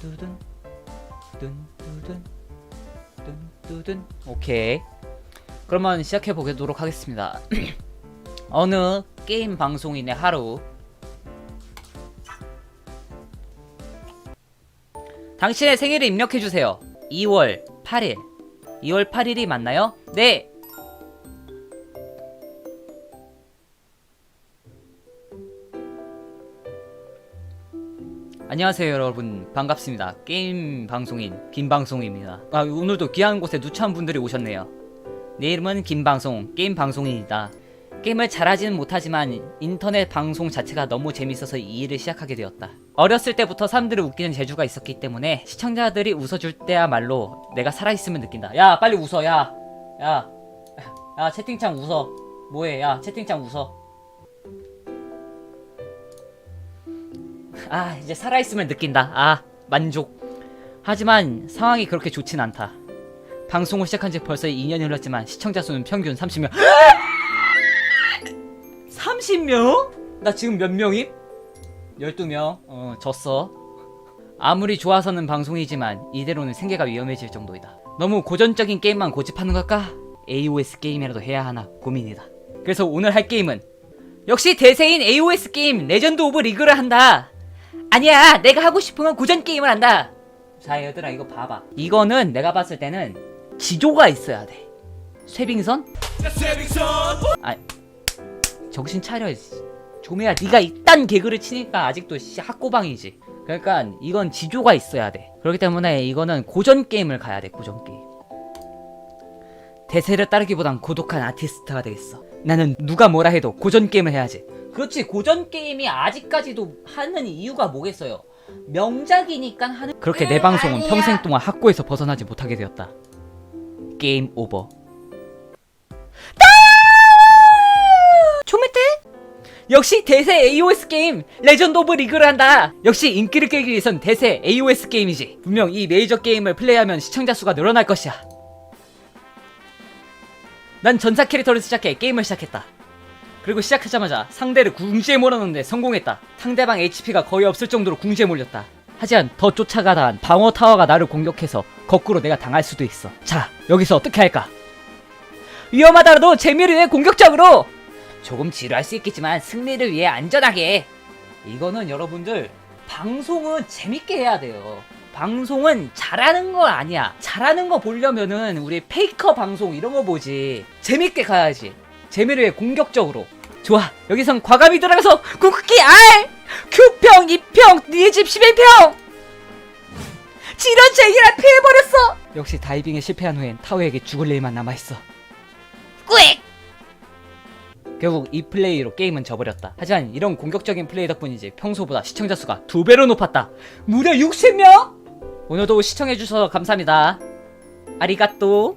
뚠뚜둔 뚠뚜둔 뚠뚜둔. 오케이. 그러면 시작해 보도록 하겠습니다. 어느 게임 방송인의 하루? 당신의 생일을 입력해 주세요. 2월 8일. 2월 8일이 맞나요? 네 안녕하세요 여러분. 반갑습니다. 게임 방송인 김방송입니다. 아 오늘도 귀한 곳에 누추한 분들이 오셨네요. 내 이름은 김방송 게임 방송인이다. 게임을 잘하지는 못하지만 인터넷 방송 자체가 너무 재밌어서 이 일을 시작하게 되었다. 어렸을 때부터 사람들을 웃기는 재주가 있었기 때문에 시청자들이 웃어줄 때야말로 내가 살아있음을 느낀다. 야 빨리 웃어. 야야야 야, 야, 채팅창 웃어. 뭐해? 야 채팅창 웃어 아 이제 살아있음을 느낀다. 아 만족. 하지만 상황이 그렇게 좋진 않다. 방송을 시작한 지 벌써 2년이 흘렀지만 시청자 수는 평균 30명. 30명? 나 지금 몇 명임? 12명. 어 졌어. 아무리 좋아서는 방송이지만 이대로는 생계가 위험해질 정도이다. 너무 고전적인 게임만 고집하는 걸까? AOS 게임이라도 해야 하나 고민이다. 그래서 오늘 할 게임은 역시 대세인 AOS 게임 레전드 오브 리그를 한다 아니야 내가 하고 싶은 건 고전 게임을 한다. 자 얘들아 이거 봐봐. 이거는 내가 봤을 때는 지조가 있어야 돼. 쇠빙선? 아 정신 차려 씨. 조매야 네가 이딴 개그를 치니까 아직도 씨 학고방이지. 그러니까 이건 지조가 있어야 돼. 그렇기 때문에 이거는 고전 게임을 가야 돼 고전 게임. 대세를 따르기보단 고독한 아티스트가 되겠어. 나는 누가 뭐라 해도 고전 게임을 해야지 그렇지 고전 게임이 아직까지도 하는 이유가 뭐겠어요? 명작이니까 하는 그렇게 내 방송은 평생 동안 학고에서 벗어나지 못하게 되었다. 게임 오버. 초메테? 역시 대세 AOS 게임 레전드 오브 리그를 한다. 역시 인기를 끌기 위해선 대세 AOS 게임이지. 분명 이 메이저 게임을 플레이하면 시청자 수가 늘어날 것이야. 난 전사 캐릭터를 시작해 게임을 시작했다 그리고 시작하자마자 상대를 궁지에 몰아넣는데 성공했다. 상대방 HP가 거의 없을 정도로 궁지에 몰렸다. 하지만 더 쫓아가다 한 방어 타워가 나를 공격해서 거꾸로 내가 당할 수도 있어. 자 여기서 어떻게 할까? 위험하더라도 재미를 위해 공격적으로! 조금 지루할 수 있겠지만 승리를 위해 안전하게! 이거는 여러분들 방송은 재밌게 해야 돼요. 방송은 잘하는 거 아니야. 잘하는 거 보려면은 우리 페이커 방송 이런 거 보지. 재밌게 가야지. 재미를 위해 공격적으로 좋아 여기선 과감히 들어가서 궁극기 R Q평 2평 니네 집 11평 지런 제기를 피해버렸어 역시 다이빙에 실패한 후엔 타워에게 죽을 일만 남아있어 꾸익 결국 이 플레이로 게임은 져버렸다. 하지만 이런 공격적인 플레이 덕분이지 평소보다 시청자 수가 두 배로 높았다. 무려 60명! 오늘도 시청해주셔서 감사합니다. 아리가또.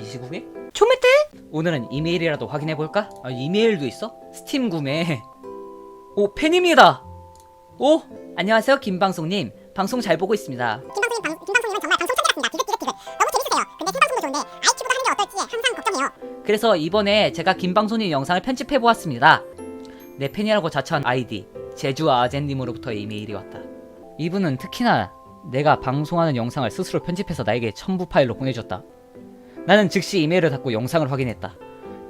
이 시국에? 초메테? 오늘은 이메일이라도 확인해볼까? 아, 이메일도 있어? 스팀 구매. 오, 팬입니다! 오! 안녕하세요, 김방송님. 방송 잘 보고 있습니다. 김방송님 방, 김방송님은 정말 방송 천재 같습니다. 디귿디귿디귿. 너무 재밌으세요. 근데 생방송도 좋은데 아이큐보다 하는 게 어떨지 항상 걱정해요. 그래서 이번에 제가 김방송님 영상을 편집해보았습니다. 내 팬이라고 자처한 아이디 제주 아젠님으로부터 이메일이 왔다. 이분은 특히나 내가 방송하는 영상을 스스로 편집해서 나에게 첨부 파일로 보내줬다. 나는 즉시 이메일을 닫고 영상을 확인했다.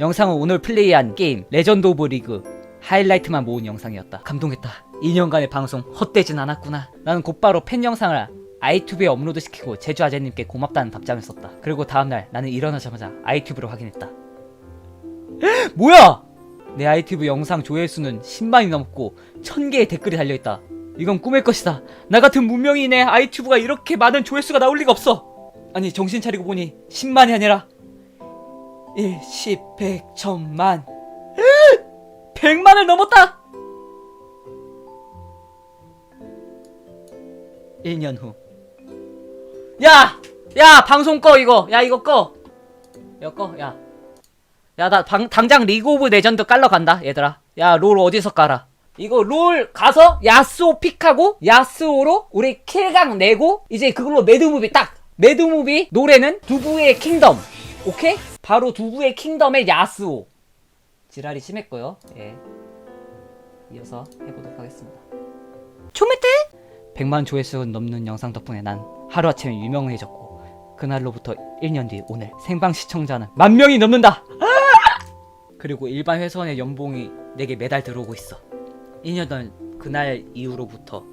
영상은 오늘 플레이한 게임 레전드 오브 리그 하이라이트만 모은 영상이었다. 감동했다. 2년간의 방송 헛되진 않았구나. 나는 곧바로 팬 영상을 아이튜브에 업로드 시키고 제주 아재님께 고맙다는 답장을 썼다. 그리고 다음날 나는 일어나자마자 아이튜브를 확인했다. 뭐야! 내 아이튜브 영상 조회수는 10만이 넘고 1000개의 댓글이 달려있다. 이건 꿈일 것이다. 나 같은 무명인의 아이튜브가 이렇게 많은 조회수가 나올 리가 없어! 아니, 정신 차리고 보니 10만이 아니라 1, 10, 100, 1000만. 100만을 넘었다! 1년 후. 야! 야! 방송 꺼, 이거! 야, 이거 꺼! 이거 꺼, 야. 야, 나 당, 당장 리그 오브 레전드 깔러 간다, 얘들아. 야, 롤 어디서 깔아? 이거 롤 가서 야스오 픽하고 야스오로 우리 킬강 내고 이제 그걸로 매드무비 딱! 매드무비 노래는 두부의 킹덤. 오케이? 바로 두부의 킹덤의 야스오. 지랄이 심했고요. 예. 이어서 해보도록 하겠습니다. 초메테? 100만 조회수 넘는 영상 덕분에 난 하루아침에 유명해졌고 그날로부터 1년 뒤 오늘 생방 시청자는 만 명이 넘는다. 그리고 일반 회사원의 연봉이 내게 매달 들어오고 있어. 2년 전 그날 이후로부터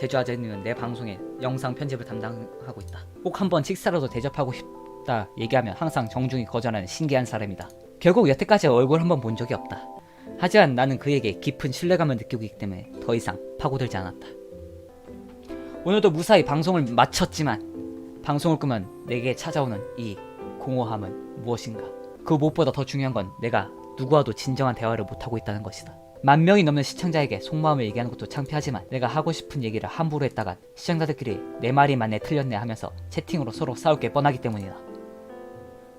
제주 아재님은 내 방송에 영상 편집을 담당하고 있다. 꼭 한번 식사라도 대접하고 싶다 얘기하면 항상 정중히 거절하는 신기한 사람이다. 결국 여태까지 얼굴 한번 본 적이 없다. 하지만 나는 그에게 깊은 신뢰감을 느끼고 있기 때문에 더 이상 파고들지 않았다. 오늘도 무사히 방송을 마쳤지만 방송을 끄면 내게 찾아오는 이 공허함은 무엇인가? 그 무엇보다 더 중요한 건 내가 누구와도 진정한 대화를 못하고 있다는 것이다. 만 명이 넘는 시청자에게 속마음을 얘기하는 것도 창피하지만 내가 하고 싶은 얘기를 함부로 했다간 시청자들끼리 내 말이 맞네 틀렸네 하면서 채팅으로 서로 싸울 게 뻔하기 때문이다.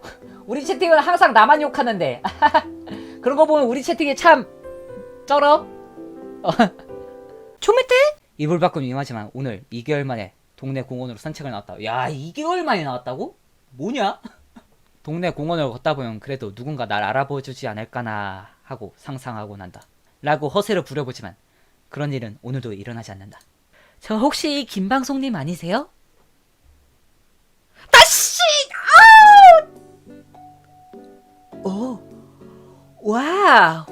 우리 채팅은 항상 나만 욕하는데 그런 거 보면 우리 채팅이 참 쩔어. 초메떼? 이불 밖은 위험하지만 오늘 2개월 만에 동네 공원으로 산책을 나왔다. 야 2개월 만에 나왔다고? 뭐냐? 동네 공원을 걷다 보면 그래도 누군가 날 알아보주지 않을까나 하고 상상하고 난다. 라고 허세를 부려보지만 그런 일은 오늘도 일어나지 않는다. 저 혹시 김방송님 아니세요? 다시! 아우! 오, 와우!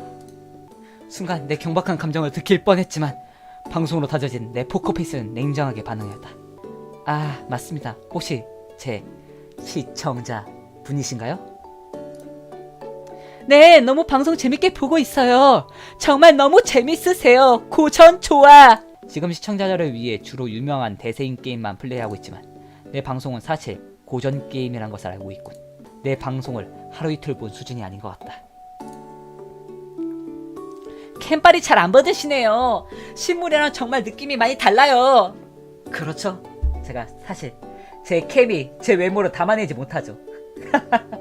순간 내 경박한 감정을 들킬 뻔했지만 방송으로 다져진 내 포커페이스는 냉정하게 반응했다. 아, 맞습니다. 혹시 제 시청자 분이신가요? 네, 너무 방송 재밌게 보고 있어요. 정말 너무 재밌으세요. 고전 좋아. 지금 시청자들을 위해 주로 유명한 대세인 게임만 플레이하고 있지만 내 방송은 사실 고전 게임이란 것을 알고 있군. 내 방송을 하루 이틀 본 수준이 아닌 것 같다. 캔발이 잘 안 받으시네요. 실물이랑 정말 느낌이 많이 달라요. 그렇죠. 제가 사실 제 캠이 제 외모를 담아내지 못하죠.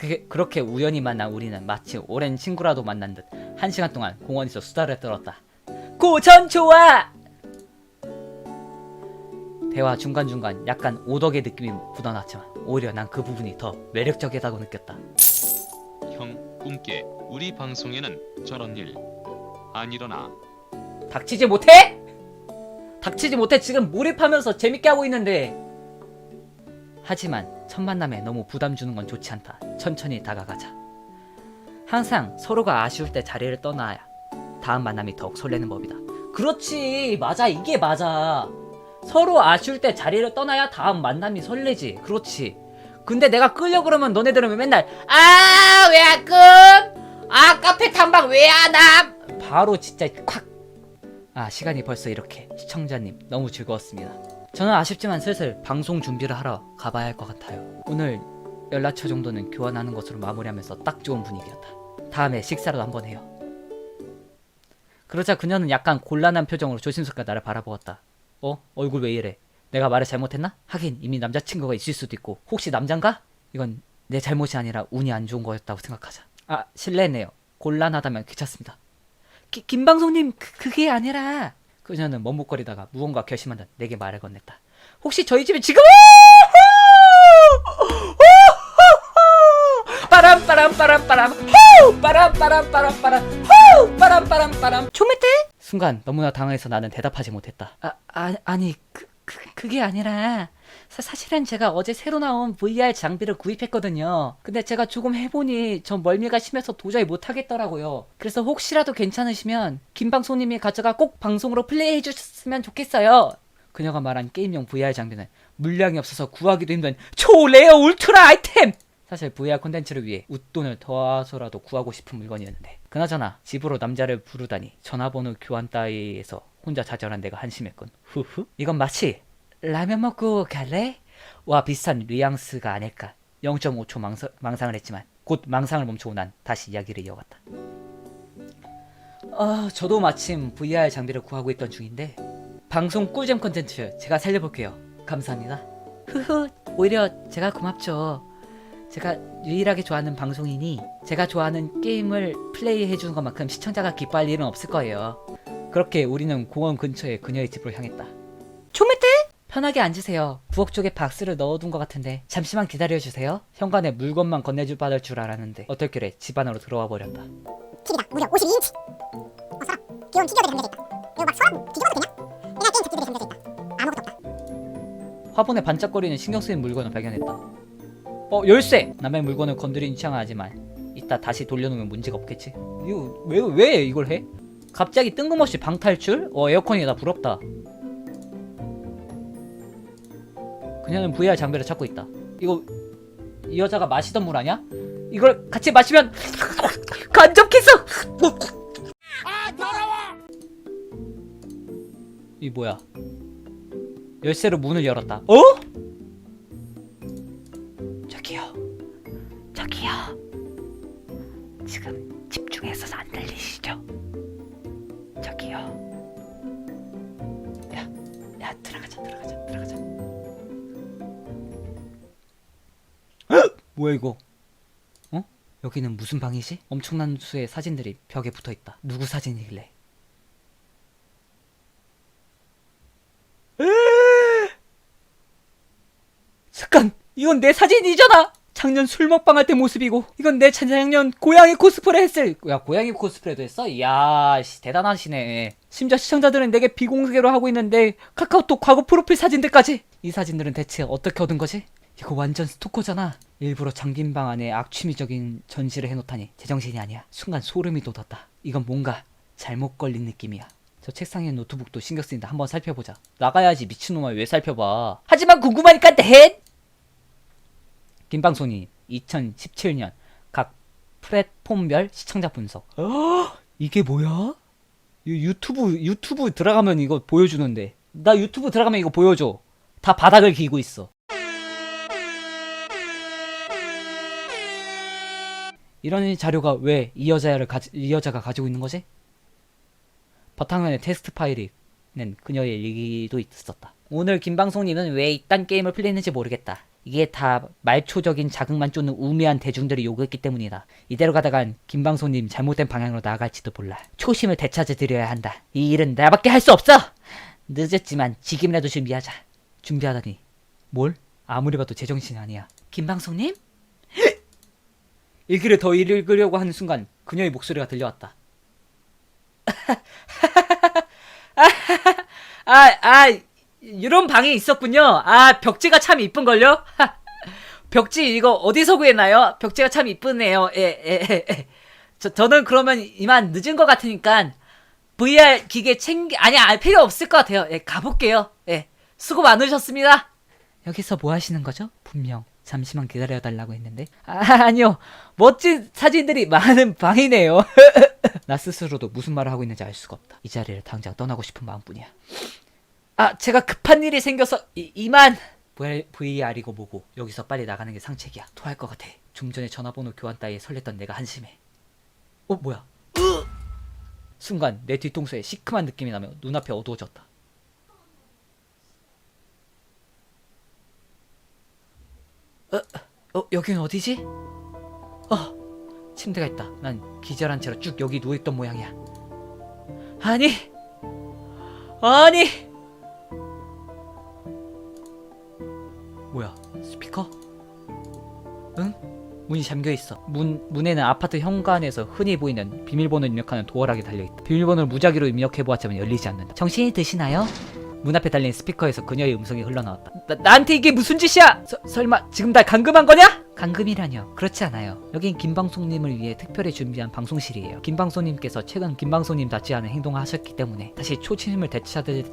그게 그렇게 우연히 만난 우리는 마치 오랜 친구라도 만난 듯 한 시간 동안 공원에서 수다를 떨었다. 고전 좋아! 대화 중간중간 약간 오덕의 느낌이 묻어났지만 오히려 난 그 부분이 더 매력적이다고 느꼈다. 형 꿈깨 우리 방송에는 저런 일 안 일어나 닥치지 못해? 닥치지 못해 지금 몰입하면서 재밌게 하고 있는데 하지만 첫 만남에 너무 부담 주는 건 좋지 않다 천천히 다가가자 항상 서로가 아쉬울 때 자리를 떠나야 다음 만남이 더욱 설레는 법이다 그렇지 맞아 이게 맞아 서로 아쉬울 때 자리를 떠나야 다음 만남이 설레지 그렇지 근데 내가 끌려 그러면 너네들은 왜 맨날 아 왜 안 끔? 아 카페 탐방 왜 안 함? 바로 진짜 콱 아, 시간이 벌써 이렇게. 시청자님, 너무 즐거웠습니다. 저는 아쉽지만 슬슬 방송 준비를 하러 가봐야 할 것 같아요. 오늘 연락처 정도는 교환하는 것으로 마무리하면서 딱 좋은 분위기였다. 다음에 식사라도 한번 해요. 그러자 그녀는 약간 곤란한 표정으로 조심스럽게 나를 바라보았다. 어? 얼굴 왜 이래? 내가 말을 잘못했나? 하긴 이미 남자친구가 있을 수도 있고 혹시 남잔가? 이건 내 잘못이 아니라 운이 안 좋은 거였다고 생각하자. 아, 실례네요. 곤란하다면 괜찮습니다. 기- 김방송님 그, 그게 아니라 그녀는 머뭇거리다가 무언가 결심한 듯 내게 말을 건넸다. 혹시 저희 집에 지금 빠람 빠람 빠람 후 빠람 빠람 빠람 빠람 후 빠람 빠람 빠람 초메떼 순간 너무나 당황해서 나는 대답하지 못했다. 아, 아 아니 그, 그 그게 아니라 사, 사실은 제가 어제 새로 나온 VR 장비를 구입했거든요. 근데 제가 조금 해보니 전 멀미가 심해서 도저히 못하겠더라고요. 그래서 혹시라도 괜찮으시면 김방송님이 가져가 꼭 방송으로 플레이해 주셨으면 좋겠어요. 그녀가 말한 게임용 VR 장비는 물량이 없어서 구하기도 힘든 초레어 울트라 아이템! 사실 VR 콘텐츠를 위해 웃돈을 더해서라도 구하고 싶은 물건이었는데 그나저나 집으로 남자를 부르다니 전화번호 교환 따위에서 혼자 좌절한 내가 한심했군. 후후. 이건 마치 라면 먹고 갈래? 와 비슷한 뉘앙스가 아닐까. 0.5초 망사, 망상을 했지만 곧 망상을 멈추고 난 다시 이야기를 이어갔다. 아 저도 마침 VR 장비를 구하고 있던 중인데 방송 꿀잼 콘텐츠 제가 살려볼게요. 감사합니다. 흐흐 오히려 제가 고맙죠 제가 유일하게 좋아하는 방송이니 제가 좋아하는 게임을 플레이해 주는 것만큼 시청자가 기뻐할 일은 없을 거예요. 그렇게 우리는 공원 근처에 그녀의 집으로 향했다. 초메떼? 편하게 앉으세요. 부엌 쪽에 박스를 넣어둔 것 같은데 잠시만 기다려주세요. 현관에 물건만 건네줄 받을 줄 알았는데 어떨결에 집 안으로 들어와 버렸다. TV가 무려 52인치 귀여운 피규어들이 담겨져 있다. 이거 막 서랍 뒤집어도 되냐? 옛날 게임 잡지들이 담겨져 있다. 아무것도 없다. 화분에 반짝거리는 신경 쓰이는 물건을 발견했다. 어 열쇠! 남의 물건을 건드린 취향은 하지만 이따 다시 돌려놓으면 문제가 없겠지. 이거 왜 왜 이걸 해? 갑자기 뜬금없이 방 탈출? 어 에어컨이다 부럽다. 그녀는 VR 장비를 찾고 있다. 이거 이 여자가 마시던 물 아니야? 이걸 같이 마시면 간접해서 이 뭐야? 열쇠로 문을 열었다. 어? 저기요. 지금 집중해서 안 들리시죠? 저기요. 야, 야 들어가자, 들어가자, 들어가자. 헉! 뭐야 이거? 어? 여기는 무슨 방이지? 엄청난 수의 사진들이 벽에 붙어 있다. 누구 사진이길래? 잠깐 이건 내 사진이잖아 작년 술 먹방할 때 모습이고 이건 내 작년 고양이 코스프레 했을. 야 고양이 코스프레도 했어? 이야 씨, 대단하시네. 심지어 시청자들은 내게 비공개로 하고 있는데 카카오톡 과거 프로필 사진들까지. 이 사진들은 대체 어떻게 얻은 거지? 이거 완전 스토커잖아. 일부러 잠긴 방 안에 악취미적인 전시를 해놓다니. 제정신이 아니야. 순간 소름이 돋았다. 이건 뭔가 잘못 걸린 느낌이야. 저 책상에 노트북도 신경 쓰인다. 한번 살펴보자. 나가야지 미친놈아. 왜 살펴봐? 하지만 궁금하니까 넷 김방송님 2017년 각 플랫폼별 시청자 분석 이게 뭐야? 이 유튜브 유튜브 들어가면 이거 보여주는데 나 유튜브 들어가면 이거 보여줘 다 바닥을 기고 있어 이런 자료가 왜 이 여자를 가지, 이 여자가 가지고 있는 거지? 바탕화면에 테스트 파일이 는 그녀의 일기도 있었다. 오늘 김방송님은 왜 이딴 게임을 플레이했는지 모르겠다. 이게 다 말초적인 자극만 쫓는 우매한 대중들이 요구했기 때문이다. 이대로 가다간 김방송님 잘못된 방향으로 나아갈지도 몰라. 초심을 되찾아 드려야 한다. 이 일은 나밖에 할 수 없어! 늦었지만 지금이라도 준비하자. 준비하다니. 뭘? 아무리 봐도 제정신이 아니야. 김방송님? 일기를 더 읽으려고 하는 순간 그녀의 목소리가 들려왔다. 아, 아, 이런 방이 있었군요. 아, 벽지가 참 이쁜걸요? 벽지 이거 어디서 구했나요? 벽지가 참 이쁘네요. 예, 예, 예. 예. 저, 저는 그러면 이만 늦은 것 같으니까 VR 기계 챙기, 아니, 아, 필요 없을 것 같아요. 예, 가볼게요. 예. 수고 많으셨습니다. 여기서 뭐 하시는 거죠? 분명 잠시만 기다려달라고 했는데. 아, 아니요. 멋진 사진들이 많은 방이네요. 나 스스로도 무슨 말을 하고 있는지 알 수가 없다. 이 자리를 당장 떠나고 싶은 마음뿐이야. 아, 제가 급한 일이 생겨서 이, 이만 VR이고 뭐고 여기서 빨리 나가는 게 상책이야. 토할 것 같아. 좀 전에 전화번호 교환 따위에 설렜던 내가 한심해. 어, 뭐야? 으! 순간 내 뒤통수에 시큼한 느낌이 나며 눈앞이 어두워졌다. 어, 어, 여기는 어디지? 어, 침대가 있다. 난 기절한 채로 쭉 여기 누워있던 모양이야. 아니, 아니. 문이 잠겨 있어. 문 문에는 아파트 현관에서 흔히 보이는 비밀번호 입력하는 도어락이 달려 있다. 비밀번호를 무작위로 입력해 보았지만 열리지 않는다. 정신이 드시나요? 문 앞에 달린 스피커에서 그녀의 음성이 흘러나왔다. 나, 나한테 이게 무슨 짓이야? 서, 설마 지금 날 감금한 거냐? 감금이라뇨. 그렇지 않아요. 여긴 김방송님을 위해 특별히 준비한 방송실이에요. 김방송님께서 최근 김방송님답지 않은 행동을 하셨기 때문에 다시 초심을 되찾을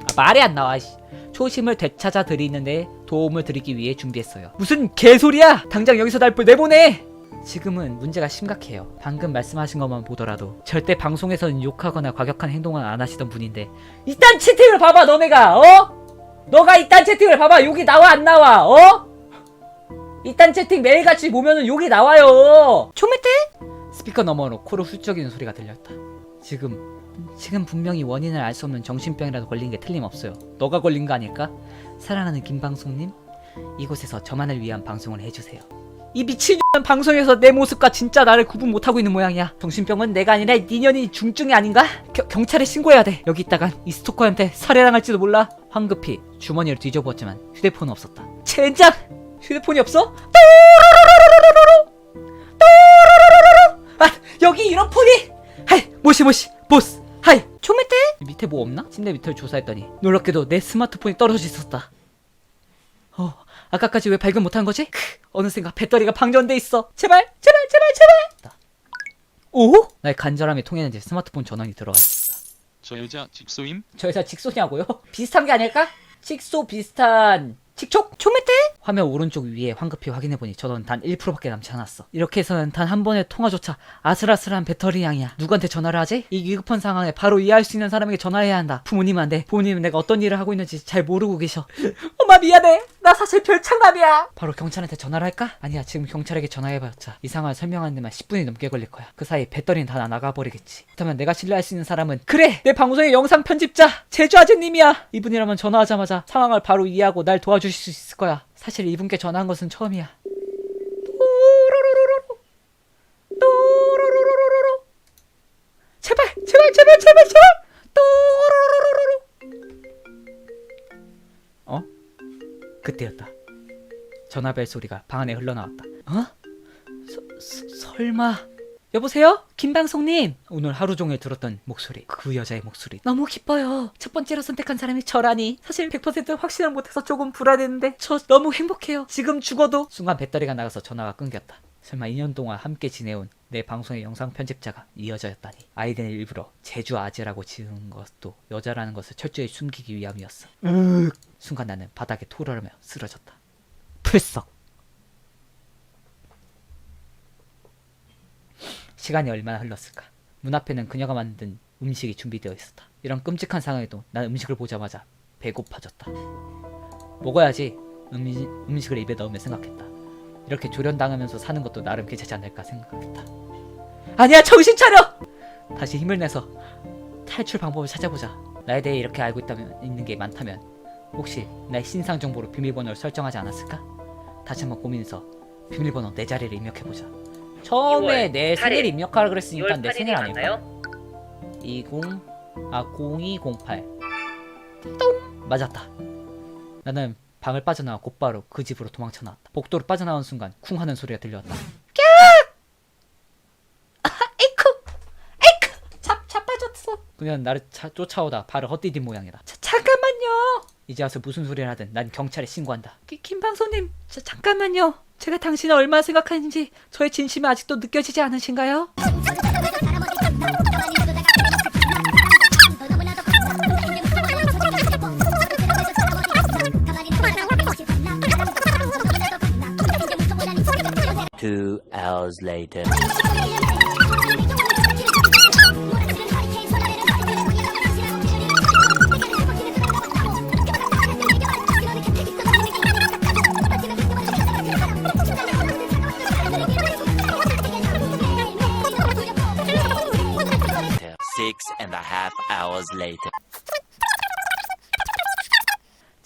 아, 말이 안 나와. 씨. 초심을 되찾아 드리는데 도움을 드리기 위해 준비했어요. 무슨 개소리야? 당장 여기서 날 내보내. 지금은 문제가 심각해요. 방금 말씀하신 것만 보더라도 절대 방송에서는 욕하거나 과격한 행동을 안 하시던 분인데 이딴 채팅을 봐봐 너네가 어? 너가 이딴 채팅을 봐봐 여기 나와 안 나와 어? 이딴 채팅 매일같이 보면은 욕이 나와요 초메테? 스피커 너머로 코로 훌쩍이는 소리가 들렸다 지금 지금 분명히 원인을 알 수 없는 정신병이라도 걸린 게 틀림없어요 너가 걸린 거 아닐까? 사랑하는 김방송님 이곳에서 저만을 위한 방송을 해주세요 이 미친 방송에서 내 모습과 진짜 나를 구분 못하고 있는 모양이야. 정신병은 내가 아니라 니년이 중증이 아닌가? 겨- 경찰에 신고해야 돼. 여기 있다간 이 스토커한테 살해당할지도 몰라. 황급히 주머니를 뒤져보았지만 휴대폰은 없었다. 젠장! 휴대폰이 없어? 아 여기 이런 폰이! 하이 모시 모시 보스 초메테 밑에 뭐 없나? 침대 밑을 조사했더니 놀랍게도 내 스마트폰이 떨어져 있었다 어 아까까지 왜 발견 못한 거지? 크, 어느샌가 배터리가 방전돼 있어 제발 제발 제발 제발 오? 나의 간절함이 통했는지 스마트폰 전원이 들어와 있었다 저 여자 직소임? 저 여자 직소냐고요? 비슷한 게 아닐까? 직소 비슷한 직촉? 초메테? 화면 오른쪽 위에 황급히 확인해보니 전원 단 1%밖에 남지 않았어. 이렇게 해서는 단 한 번의 통화조차 아슬아슬한 배터리 양이야. 누구한테 전화를 하지? 이 위급한 상황에 바로 이해할 수 있는 사람에게 전화해야 한다. 부모님은 안돼 부모님은 내가 어떤 일을 하고 있는지 잘 모르고 계셔. 엄마 미안해. 나 사실 별창남이야. 바로 경찰한테 전화를 할까? 아니야 지금 경찰에게 전화해봤자 이 상황을 설명하는 데만 10분이 넘게 걸릴 거야. 그 사이 배터리는 다 나가버리겠지. 그렇다면 내가 신뢰할 수 있는 사람은 그래! 내 방송의 영상 편집자 제주 아재님이야. 이분이라면 전화하자마자 상황을 바로 이해하고 날 도와주실 수 있을 거야 사실 이분께 전화한 것은 처음이야 또로로로로로. 또로로로로로. 제발 제발 제발 제발 제발 또로로로로로. 어? 그때였다. 전화벨 소리가 방 안에 흘러나왔다. 어? 서, 서, 설마 여보세요? 김방송님? 오늘 하루 종일 들었던 목소리 그 여자의 목소리. 너무 기뻐요. 첫 번째로 선택한 사람이 저라니. 사실 100% 확신을 못해서 조금 불안했는데 저 너무 행복해요. 지금 죽어도 순간 배터리가 나가서 전화가 끊겼다. 설마 2년 동안 함께 지내온 내 방송의 영상 편집자가 이 여자였다니. 아이디는 일부러 제주 아재라고 지은 것도 여자라는 것을 철저히 숨기기 위함이었어. 으. 순간 나는 바닥에 토르르며 쓰러졌다. 풀썩 시간이 얼마나 흘렀을까? 문 앞에는 그녀가 만든 음식이 준비되어 있었다. 이런 끔찍한 상황에도 난 음식을 보자마자 배고파졌다. 먹어야지 음, 음식을 입에 넣으며 생각했다. 이렇게 조련당하면서 사는 것도 나름 괜찮지 않을까 생각했다. 아니야 정신 차려! 다시 힘을 내서 탈출 방법을 찾아보자. 나에 대해 이렇게 알고 있다면 있는 게 많다면 혹시 나의 신상 정보로 비밀번호를 설정하지 않았을까? 다시 한번 고민해서 비밀번호 내 자리를 입력해보자. 처음에 2월 내 8일. 생일 입력하라 그랬으니까 2월 내 8일이 생일 아닐까? 맞나요? 20, 아 0208. 똥 맞았다. 나는 방을 빠져나와 곧바로 그 집으로 도망쳐 나왔다. 복도로 빠져나온 순간 쿵 하는 소리가 들려왔다. 에이쿠! 에이쿠! 잡, 자빠졌어. 그녀는 나를 차- 쫓아오다 발을 헛디딘 모양이다. 자, 잠깐만요. 이제 와서 무슨 소리를 하든 난 경찰에 신고한다. 기- 김방소님, 자, 잠깐만요. 제가 당신을 얼마나 생각하는지 저의 진심이 아직도 느껴지지 않으신가요? Two hours later.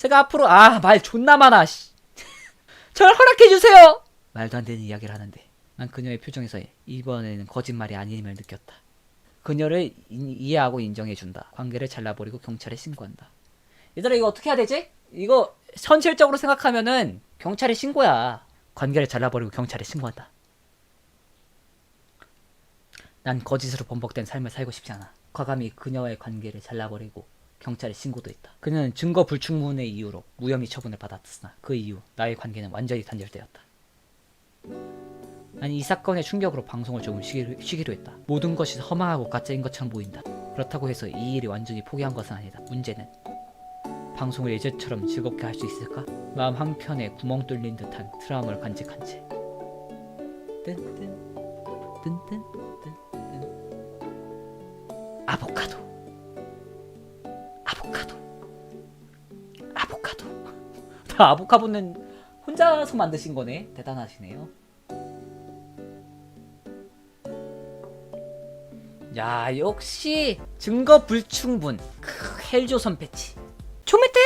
제가 앞으로 아 말 존나 많아 씨. 절 허락해 주세요. 말도 안 되는 이야기를 하는데 난 그녀의 표정에서 이번에는 거짓말이 아님을 느꼈다. 그녀를 이, 이해하고 인정해 준다. 관계를 잘라버리고 경찰에 신고한다. 얘들아 이거 어떻게 해야 되지? 이거 현실적으로 생각하면은 경찰에 신고야. 관계를 잘라버리고 경찰에 신고한다. 난 거짓으로 번복된 삶을 살고 싶지 않아. 과감히 그녀와의 관계를 잘라버리고 경찰에 신고도 했다. 그녀는 증거 불충분의 이유로 무혐의 처분을 받았으나 그 이후 나의 관계는 완전히 단절되었다. 난이 사건의 충격으로 방송을 조금 쉬기로, 쉬기로 했다. 모든 것이 허망하고 가짜인 것처럼 보인다. 그렇다고 해서 이 일이 완전히 포기한 것은 아니다. 문제는 방송을 예전처럼 즐겁게 할 수 있을까? 마음 한켠에 구멍 뚫린 듯한 트라우마를 간직한 채. 뜬뜬 뜬뜬 뜬뜬 아보카도 다 아보카도는 혼자서 만드신 거네. 대단하시네요. 야 역시 증거 불충분. 크, 헬조선 패치. 초메테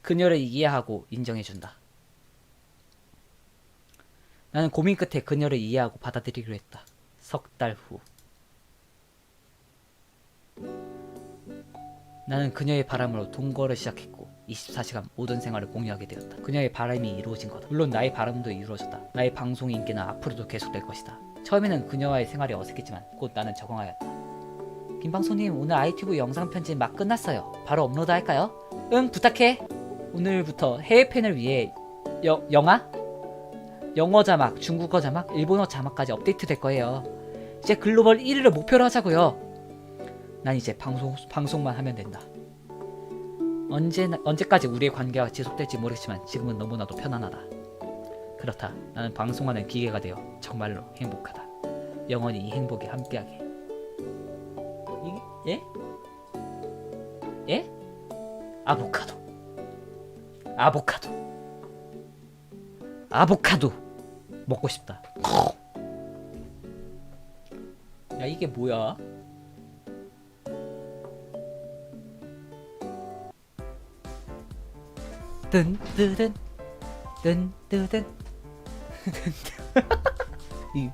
그녀를 이해하고 인정해준다. 나는 고민 끝에 그녀를 이해하고 받아들이기로 했다. 석 달 후. 나는 그녀의 바람으로 동거를 시작했고 24시간 모든 생활을 공유하게 되었다. 그녀의 바람이 이루어진 거다. 물론 나의 바람도 이루어졌다. 나의 방송 인기는 앞으로도 계속될 것이다. 처음에는 그녀와의 생활이 어색했지만 곧 나는 적응하였다. 김방송님 오늘 아이튜브 영상 편집 막 끝났어요. 바로 업로드 할까요? 응 부탁해. 오늘부터 해외 팬을 위해 여, 영화? 영어 자막, 중국어 자막, 일본어 자막까지 업데이트 될 거예요. 이제 글로벌 1위를 목표로 하자고요. 난 이제 방송 방송만 하면 된다. 언제 언제까지 우리의 관계가 지속될지 모르겠지만 지금은 너무나도 편안하다. 그렇다. 나는 방송하는 기계가 되어 정말로 행복하다. 영원히 이 행복에 함께하게. 이, 예? 예? 아보카도. 아보카도. 아보카도 먹고 싶다. 야 이게 뭐야? 뜬뜨든 뜬뜨든. 이